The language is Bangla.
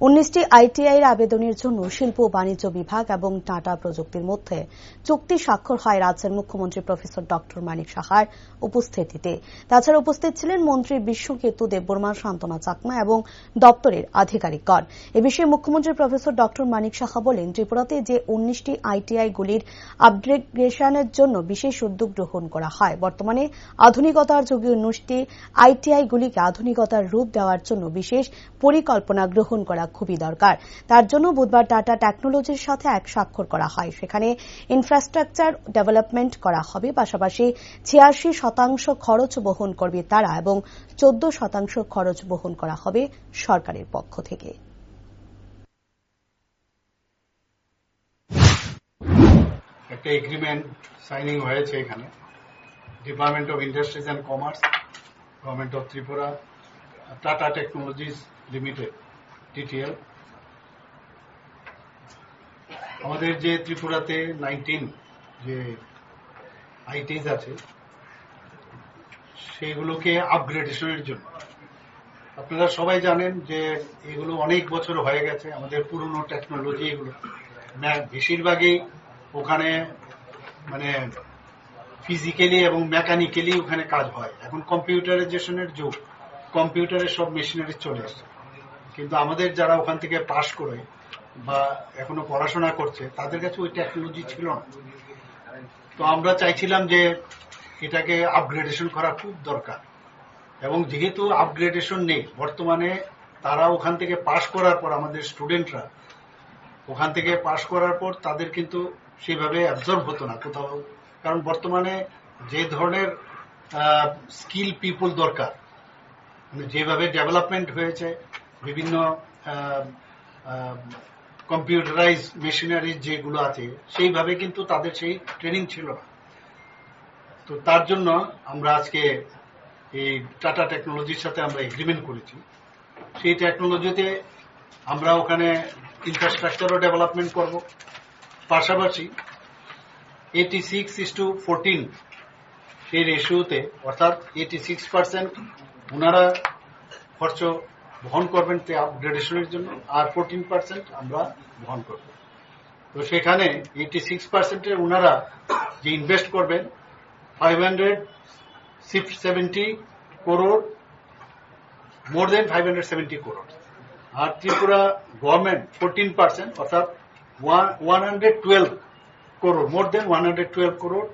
উনিশটি আইটিআই আবেদনের জন্য শিল্প বাণিজ্য বিভাগ এবং টাটা প্রযুক্তির মধ্যে চুক্তি স্বাক্ষর হয় রাজ্যের মুখ্যমন্ত্রী প্রফেসর ডক্টর মানিক সাহার উপস্থিতিতে। তাছাড়া উপস্থিত ছিলেন মন্ত্রী বিশ্বকেতু দেববর্মা শান্তনা চাকমা এবং দপ্তরের আধিকারিকগণ। এ বিষয়ে মুখ্যমন্ত্রী প্রফেসর ডক্টর মানিক সাহা বলেন, ত্রিপুরাতে যে উনিশটি আইটিআই গুলির আপগ্রেডেশনের জন্য বিশেষ উদ্যোগ গ্রহণ করা হয়, বর্তমানে আধুনিকতার যুগে উনিশটি আইটিআই গুলিকে আধুনিকতার রূপ দেওয়ার জন্য বিশেষ পরিকল্পনা গ্রহণ করা খুবই দরকার। তার জন্য বুধবার টাটা টেকনোলজির সাথে এক স্বাক্ষর করা হয়। সেখানে ইনফ্রাস্ট্রাকচার ডেভেলপমেন্ট করা হবে। পাশাপাশি ছিয়াশি শতাংশ খরচ বহন করবে তারা এবং চোদ্দ শতাংশ খরচ বহন করা হবে সরকারের পক্ষ থেকে। একটা এগ্রিমেন্ট সাইনিং হয়েছে এখানে। Department of industries and commerce government of Tripura Tata technologies limited TTL আমাদের যে ত্রিপুরাতে নাইনটিন যে আইটিস আছে, সেগুলোকে আপগ্রেডেশনের জন্য। আপনারা সবাই জানেন যে এগুলো অনেক বছর হয়ে গেছে, আমাদের পুরনো টেকনোলজি এগুলো। বেশিরভাগই ওখানে মানে ফিজিক্যালি এবং মেকানিক্যালি ওখানে কাজ হয়। এখন কম্পিউটারাইজেশনের যুগ। কম্পিউটারের সব মেশিনারি চলে আসছে কিন্তু আমাদের যারা ওখান থেকে পাশ করে বা এখনও পড়াশোনা করছে, তাদের কাছে ওই টেকনোলজি ছিল না। তো আমরা চাইছিলাম যে এটাকে আপগ্রেডেশন করা খুব দরকার। এবং যেহেতু আপগ্রেডেশন নেই, বর্তমানে তারা ওখান থেকে পাশ করার পর আমাদের স্টুডেন্টরা ওখান থেকে পাশ করার পর তাদের কিন্তু সেভাবে অ্যাবজর্ব হতো না কোথাও। কারণ বর্তমানে যে ধরনের স্কিল পিপল দরকার। মানে যেভাবে ডেভেলপমেন্ট হয়েছে বিভিন্ন কম্পিউটারাইজ মেশিনারি যেগুলো আছে, সেইভাবে কিন্তু তাদের সেই ট্রেনিং ছিল না। তো তার জন্য আমরা আজকে এই টাটা টেকনোলজির সাথে আমরা এগ্রিমেন্ট করেছি। সেই টেকনোলজিতে আমরা ওখানে ইনফ্রাস্ট্রাকচারও ডেভেলপমেন্ট করব। পাশাপাশি eighty six is to fourteen সেই রেশিওতে অর্থাৎ এইটি সিক্স পার্সেন্ট ওনারা খরচ বহন করবেন আপগ্রেডেশনের জন্য, আর ফোরটিন পার্সেন্ট আমরা বহন করব। তো সেখানে এইটি সিক্স পার্সেন্টের ওনারা যে ইনভেস্ট করবেন five hundred seventy crore more than five hundred seventy crore আর ত্রিপুরা গভর্নমেন্ট ফোরটিন পার্সেন্ট অর্থাৎ one hundred twelve crore more than one hundred twelve crore